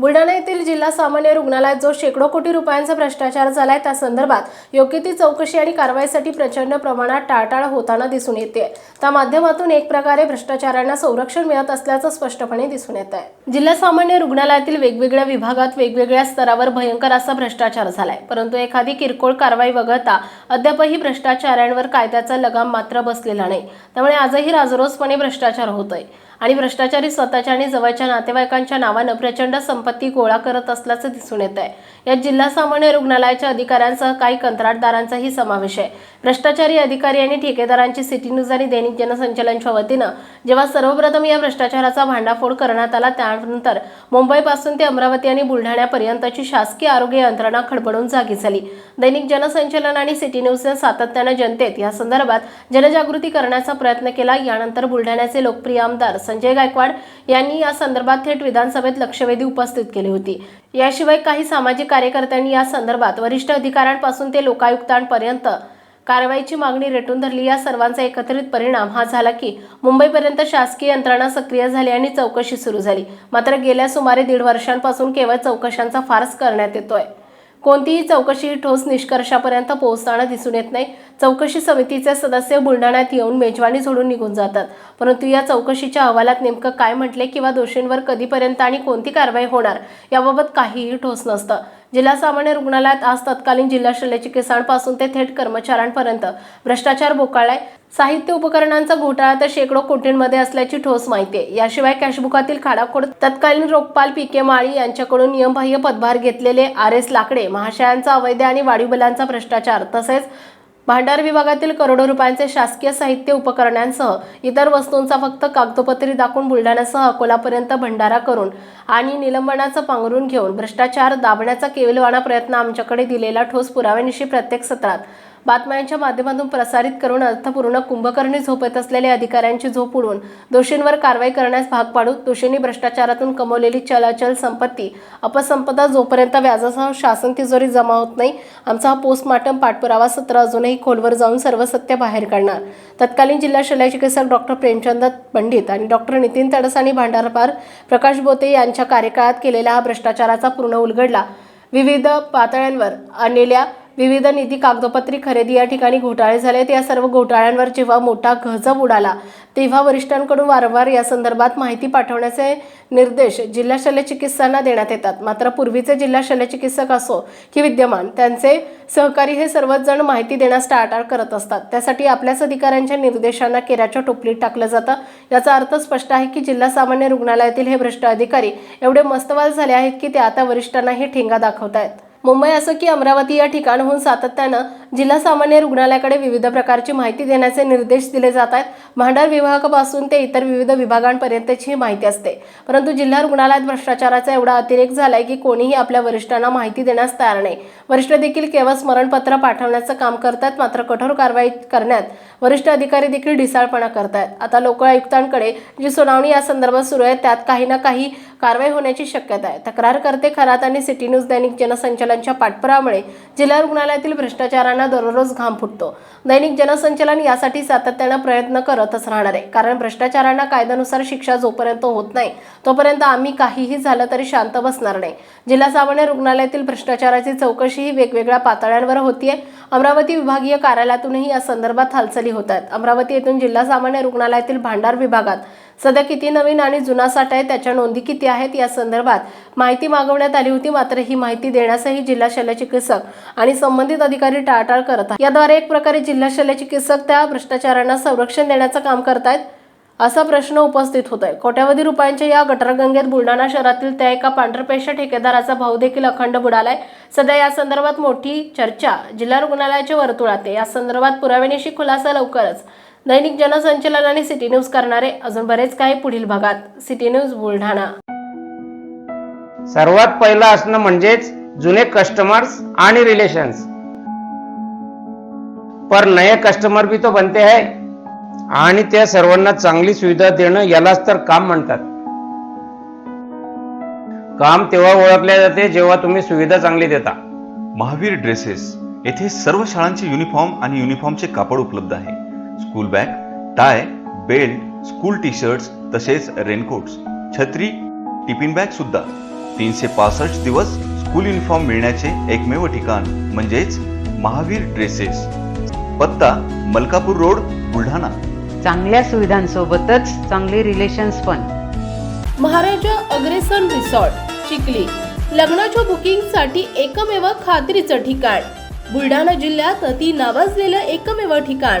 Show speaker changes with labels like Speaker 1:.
Speaker 1: बुलढाणा येथील जिल्हा सामान्य रुग्णालयात जो शेकडो कोटी रुपयांचा भ्रष्टाचार झालाय त्या संदर्भात योग्य ती चौकशी आणि कारवाईसाठी प्रचंड प्रमाणात टाळटाळ होताना दिसून येते त्या माध्यमातून एक प्रकारे भ्रष्टाचारांना संरक्षण मिळत असल्याचं स्पष्टपणे दिसून येत आहे जिल्हा सामान्य रुग्णालयातील वेगवेगळ्या विभागात वेगवेगळ्या स्तरावर भयंकर असा भ्रष्टाचार झालाय. परंतु एखादी किरकोळ कारवाई वगळता अद्यापही भ्रष्टाचारांवर कायद्याचा लगाम मात्र बसलेला नाही. त्यामुळे आजही राजरोसपणे भ्रष्टाचार होतोय. आणि भ्रष्टाचारी स्वतःच्या आणि जवळच्या नातेवाईकांच्या नावानं प्रचंड संपत्ती गोळा करत असल्याचं दिसून येत आहे यात जिल्हा सामान्य रुग्णालयाच्या अधिकाऱ्यांसह काही कंत्राटदारांचाही समावेश आहे. भ्रष्टाचारी अधिकारी आणि ठेकेदारांची सिटी न्यूज आणि दैनिक जनसंचलनच्या वतीनं जेव्हा सर्वप्रथम या भ्रष्टाचाराचा भांडाफोड करण्यात आला त्यानंतर मुंबईपासून ते अमरावती आणि बुलढाण्यापर्यंतची शासकीय आरोग्य यंत्रणा खडबडून जागी झाली. दैनिक जनसंचलन आणि सिटी न्यूजने सातत्यानं जनतेत या संदर्भात जनजागृती करण्याचा प्रयत्न केला. यानंतर बुलढाण्याचे लोकप्रिय आमदार संजय गायकवाड यांनी या संदर्भात थेट विधानसभेत लक्षवेधी उपस्थित केली होती. याशिवाय काही सामाजिक कार्यकर्त्यांनी या संदर्भात वरिष्ठ अधिकाऱ्यांपासून ते लोकायुक्तांपर्यंत कारवाईची मागणी रेटून धरली. या सर्वांचा एकत्रित परिणाम हा झाला की मुंबईपर्यंत शासकीय यंत्रणा सक्रिय झाली आणि चौकशी सुरू झाली. मात्र गेल्या सुमारे दीड वर्षांपासून केवळ चौकशांचा फार्स करण्यात येतोय. कोणतीही चौकशी ही ठोस निष्कर्षापर्यंत पोहोचताना दिसून येत नाही. चौकशी समितीचे सदस्य बुलढाण्यात येऊन मेजवानी सोडून निघून जातात. परंतु या चौकशीच्या अहवालात नेमकं काय म्हटले किंवा दोषींवर कधीपर्यंत आणि कोणती कारवाई होणार याबाबत काहीही ठोस नसतं. जिल्हा सामान्य रुग्णालयात आज तत्कालीन जिल्हा शल्यचिकित्सांपासून ते थेट कर्मचाऱ्यांपर्यंत भ्रष्टाचार बोकाळलाय साहित्य उपकरणांचा घोटाळा तर शेकडो कोटींमध्ये असल्याची ठोस माहिती आहे. याशिवाय कॅशबुकातील खाडाखोड तत्कालीन रोगपाल पी के माळी यांच्याकडून नियमबाह्य पदभार घेतलेले आर एस लाकडे महाशयांचा अवैध आणि वाढीव बलांचा भ्रष्टाचार तसेच भांडार विभागातील करोडो रुपयांचे शासकीय साहित्य उपकरणांसह इतर वस्तूंचा फक्त कागदोपत्री दाखवून बुलढाण्यासह अकोलापर्यंत भंडारा करून आणि निलंबनाचं पांघरून घेऊन भ्रष्टाचार दाबण्याचा केविलवाणा प्रयत्न आमच्याकडे दिलेला ठोस पुराव्यानिशी प्रत्येक सत्रात बातम्यांच्या माध्यमातून प्रसारित करून अर्थपूर्ण कुंभकर्णी झोपत असलेल्या अधिकाऱ्यांची झोप उडवून दोषींवर कारवाई करण्यास भाग पाडू दोषींनी भ्रष्टाचारातून कमवलेली चलाचल संपत्ती अपसंपदा जोपर्यंत व्याजासह शासन तिजोरी जमा होत नाही आमचा हा पोस्टमार्टम पाठपुरावा सत्र अजूनही खोलवर जाऊन सर्व सत्य बाहेर काढणार. तत्कालीन जिल्हा शल्यचिकित्सक डॉक्टर प्रेमचंद पंडित आणि डॉक्टर नितीन तडसानी भांडारपार प्रकाश बोते यांच्या कार्यकाळात केलेला हा भ्रष्टाचाराचा पूर्ण उलगडला. विविध पातळ्यांवर आणलेल्या विविध निधी कागदोपत्री खरेदी या ठिकाणी घोटाळे झालेत या सर्व घोटाळ्यांवर जेव्हा मोठा गजब उडाला तेव्हा वरिष्ठांकडून वारंवार या संदर्भात माहिती पाठवण्याचे निर्देश जिल्हा शल्यचिकित्सांना देण्यात येतात. मात्र पूर्वीचे जिल्हा शल्यचिकित्सक असो की विद्यमान त्यांचे सहकारी हे सर्वच जण माहिती देण्यास टाळाटाळ करत असतात. त्यासाठी आपल्याच अधिकाऱ्यांच्या निर्देशांना केराच्या टोपलीत टाकलं जातं. याचा अर्थ स्पष्ट आहे की जिल्हा सामान्य रुग्णालयातील हे भ्रष्ट अधिकारी एवढे मस्तवाल झाले आहेत की ते आता वरिष्ठांनाही ठेंगा दाखवत आहेत मुंबई असो की अमरावती या ठिकाणहून सातत्यानं जिल्हा सामान्य रुग्णालयाकडे विविध प्रकारची माहिती देण्याचे निर्देश दिले जात आहेत. भांडार विभागापासून ते इतर विविध विभागांपर्यंतची माहिती असते. परंतु जिल्हा रुग्णालयात भ्रष्टाचाराचा एवढा अतिरेक झालाय की कोणीही आपल्या वरिष्ठांना माहिती देण्यास तयार नाही. वरिष्ठ देखील केवळ स्मरणपत्र पाठवण्याचं काम करतात मात्र कठोर कारवाई करण्यात वरिष्ठ अधिकारी देखील ढिसाळपणा करतायत. आता लोक आयुक्तांकडे जी सुनावणी या संदर्भात सुरू आहे त्यात काही ना काही कारवाई होण्याची शक्यता आहे. तक्रारकर्ते खरात आणि सिटी न्यूज दैनिक जनसंचलनच्या पाठपुरामुळे जिल्हा रुग्णालयातील भ्रष्टाचारांना दररोज घाम फुटतो. दैनिक जनसंचलन यासाठी सातत्यानं प्रयत्न करतच राहणार आहे. कारण भ्रष्टाचारांना कायद्यानुसार शिक्षा जोपर्यंत होत नाही तोपर्यंत आम्ही काहीही झालं तरी शांत बसणार नाही. जिल्हा सामान्य रुग्णालयातील भ्रष्टाचाराची चौकशी ही वेगवेगळ्या पातळ्यांवर होतीये. अमरावती विभागीय कार्यालयातूनही या संदर्भात हालचाली होत आहेत. अमरावती येथून जिल्हा सामान्य रुग्णालयातील भांडार विभागात सध्या किती नवीन आणि जुना साठा आहे त्याच्या नोंदी किती आहेत या संदर्भात माहिती मागवण्यात आली होती मात्र ही माहिती देण्यासही जिल्हा शल्यचिकित्सक आणि संबंधित अधिकारी टाळाटाळ करत आहेत. याद्वारे एक प्रकारे जिल्हा शल्यचिकित्सक त्या भ्रष्टाचारांना संरक्षण देण्याचं काम करतायत असा प्रश्न उपस्थित होत आहे. कोट्यावधी रुपयांच्या या गटरगंगेत बुलढाणा शहरातील त्या एका पांढरपेशा ठेकेदाराचा भाऊ देखील अखंड बुडालाय. सध्या या संदर्भात मोठी चर्चा जिल्हा रुग्णालयाच्या वर्तुळात आहे. या संदर्भात पुराव्यानिशी खुलासा लवकरच दैनिक जनसंचलन आणि सिटी न्यूज करणारे अजून बरेच काही पुढील भागात. City news Buldhana.
Speaker 2: सर्वात पहिलं असणं म्हणजेच जुने कस्टमर्स आणि रिलेशन्स पर नए कस्टमर भी तो बनते है आणि त्या सर्वांना चांगली सुविधा देणं यालाच तर काम म्हणतात. काम तेव्हा ओळखले जाते जेव्हा तुम्ही सुविधा चांगली देता.
Speaker 3: महावीर ड्रेसेस. येथे सर्व शाळांचे युनिफॉर्म आणि युनिफॉर्मचे कापड उपलब्ध आहे. School bag tie belt school T shirts तसेच रेनकोट्स छत्री टिफिन बॅग सुद्धा. तीनशे पासष्ट दिवस स्कूल युनिफॉर्म मिळण्याचे एकमेव ठिकाण म्हणजेच महावीर ड्रेसेस. पत्ता मलकापूर रोड बुलढाणा.
Speaker 4: चांगल्या सुविधांसोबतच चांगले रिलेशन्स पण.
Speaker 1: महाराजा अग्रेसन रिसॉर्ट चिखली. लग्नाच्या बुकिंगसाठी एकमेव खात्रीचं ठिकाण. बुलढाणा जिल्ह्यात अति नावाजलेलं एकमेव ठिकाण.